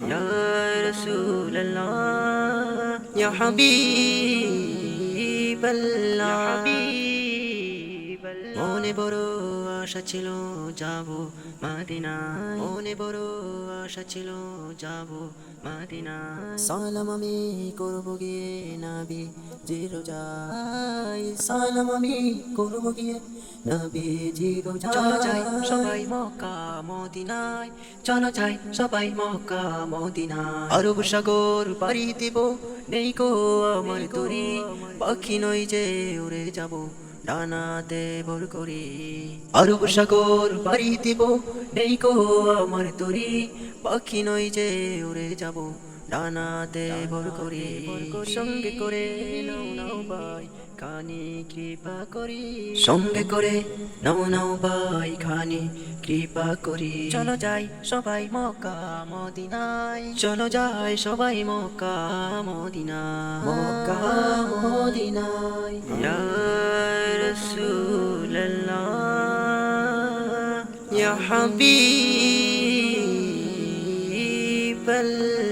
يا رسول الله يا حبيب الله. موني برو আশা ছিল যাব মাদিনায়। মনে বড় আশা ছিল যাব মাদিনায়। সালাম আমি করব গিয়ে নাবি জিরো যাই। সালাম আমি করব গিয়ে নবী জিরো চলো যাই সবাই মক্কা মদিনায়। চলো যাই সবাই মক্কা মদিনায়। আরব সাগর পাড়ি দিব নেই গো আমার তরি পাখি নই যে উড়ে যাব। ডানাতে ভর করি। আরব সাগর বাড়ি দিব নেই কো আমার তরি। পাখি নই যে উড়ে যাব ডানাতে ভর করি। সঙ্গে করে নাও নাও ভাই খানি কৃপা করি। সঙ্গে করে নাও নাও ভাই খানি কৃপা করি। চলো যাই সবাই মক্কা মদিনায়। চলো যাই সবাই মক্কা মদিনায়। মক্কা মদিনায়। ইয়া রাসূলুল্লাহ ইয়া হাবিবাল্লাহ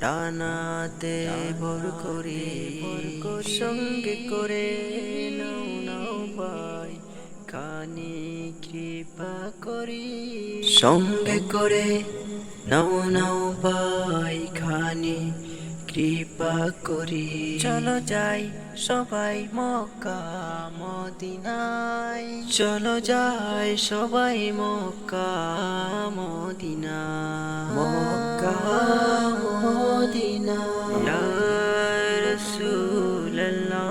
ডানাতে ভর করে, সঙ্গে করে নাও নাও ভাই, কানি কৃপা করি। সঙ্গে করে, নাও নাও ভাই খানে কৃপা করি। চলো যাই সবাই মক্কা মদিনায়। চলো যাই সবাই মক্কা মদিনা মক্কা মদিনা ইয়া রাসূলুল্লাহ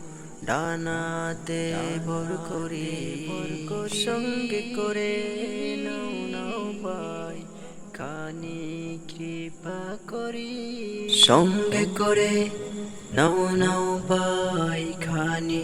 ডানাতে ভর করে, সঙ্গে করে নাও নাও ভাই, কানে কৃপা করি। সঙ্গে করে, নাও নাও ভাই খানে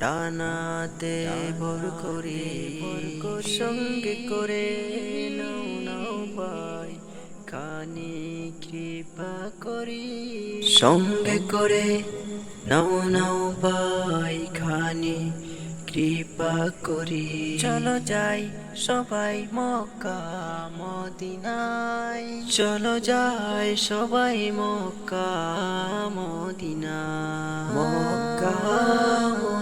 ডানাতে ভর করি, সঙ্গে করে নাও নাও ভাই, কানে কৃপা করি। সঙ্গে করে নাও নাও ভাই খানি কৃপা করি। চলো যাই সবাই মক্কা, মদিনায়। চলো যাই সবাই মক্কা মদিনা মক্কা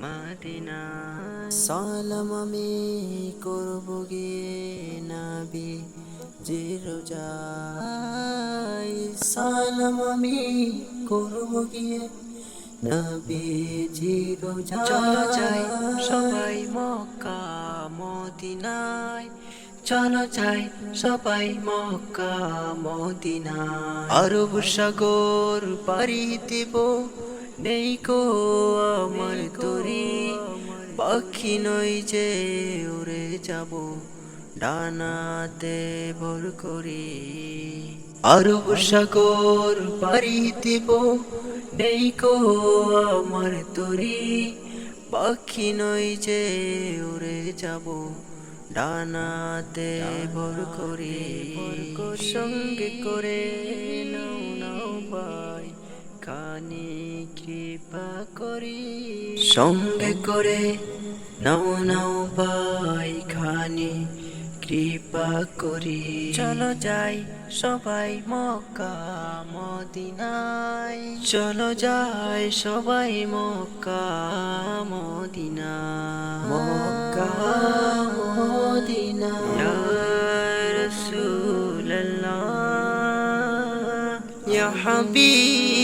মাদিনা। সালাম আমি করব গিয়ে নাবি জিরোজাই সালাম আমি করব গিয়ে নবী জিরোজা চলো যাই সবাই মক্কা মদিনায়। চলো যাই সবাই মক্কা মদিনায়। আরব সাগর পাড়ি দেব নেই কো আমার তরি, পাখি নই যে উড়ে যাব ডানাতে ভর করি। আরব সাগর পাড়ি দেব নেই কো আমার তরি, পাখি নই যে উড়ে যাব ডানাতে ভর করি। সঙ্গে করে নাও কানে কৃপা করি। সঙ্গে করে নাও নাও ভাই খানি কৃপা করি। চলো যাই সবাই মক্কা মদিনায়। চলো যাই সবাই মক্কা মদিনা মক্কা মদিনা রাসূলুল্লাহ ইয়া হাবিবাল্লাহ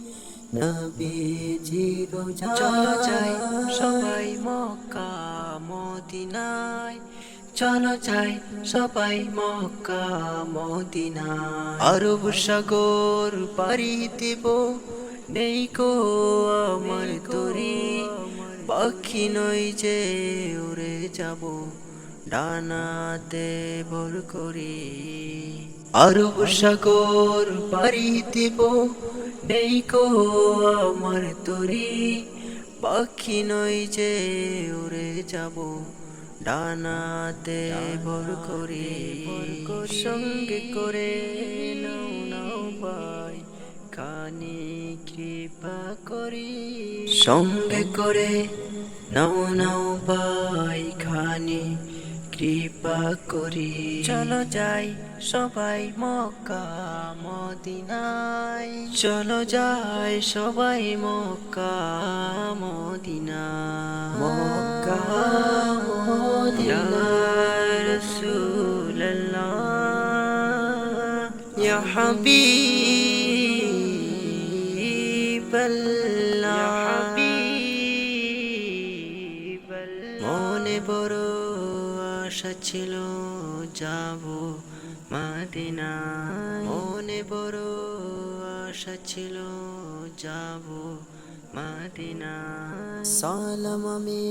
নবী জিরোজা চলো যাই সবাই মক্কা মদিনায়। চলো যাই সবাই মক্কা মদিনায়। আরব সাগর পাড়ি দেব। নেই কো আমার তরি পাখি নই যে উড়ে যাব। ডানাতে ভর করি। আরব সাগর পাড়ি দেব। নেই কো আমার তরি, পাখি নই যে উড়ে যাব। ডানাতে ভর করি, সঙ্গে করে নাও নাও ভাই, কানে কৃপা করি। সঙ্গে করে নাও নাও ভাই খানি কৃপা করি। চলো যাই সবাই মক্কা মদিনায়। চলো যাই সবাই মক্কা মদিনা মক্কা মদিনা রাসূলুল্লাহ ইয়া হাবিবাল্লাহ ছিল যাব মাদিনায়। মনে বড় আশা ছিল যাব মাদিনায়। সালাম আমি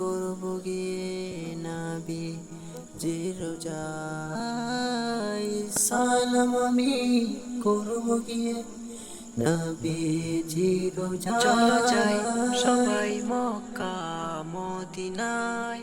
করব গিয়ে নাবি জিরোজাই সালাম আমি করব গিয়ে চলো যাই সবাই মক্কা মদিনায়।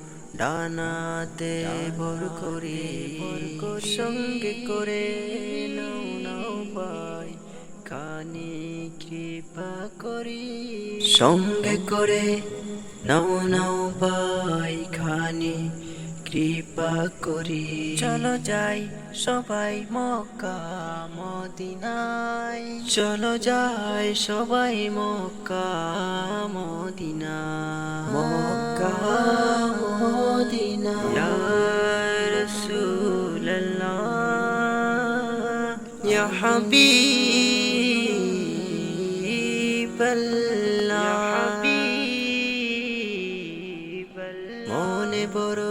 ডানাতে ভর করে, সঙ্গে করে নাও নাও ভাই, কানে কৃপা করি। সঙ্গে করে, নাও নাও ভাই খানি কৃপা করি। চলো যাই সবাই মক্কা মদিনায়। চলো যাই সবাই মক্কা মদিনা মক্কা মদিনা রাসূলুল্লাহ। ইয়া হাবিবাল্লাহ। মনে বড়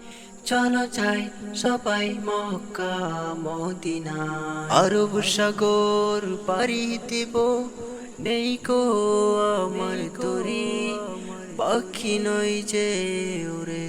চলো যাই সবাই মক্কা, মদিনা। আরব সাগর পারি দেব। নেই কো আমার তরি পাখি নই যে উড়ে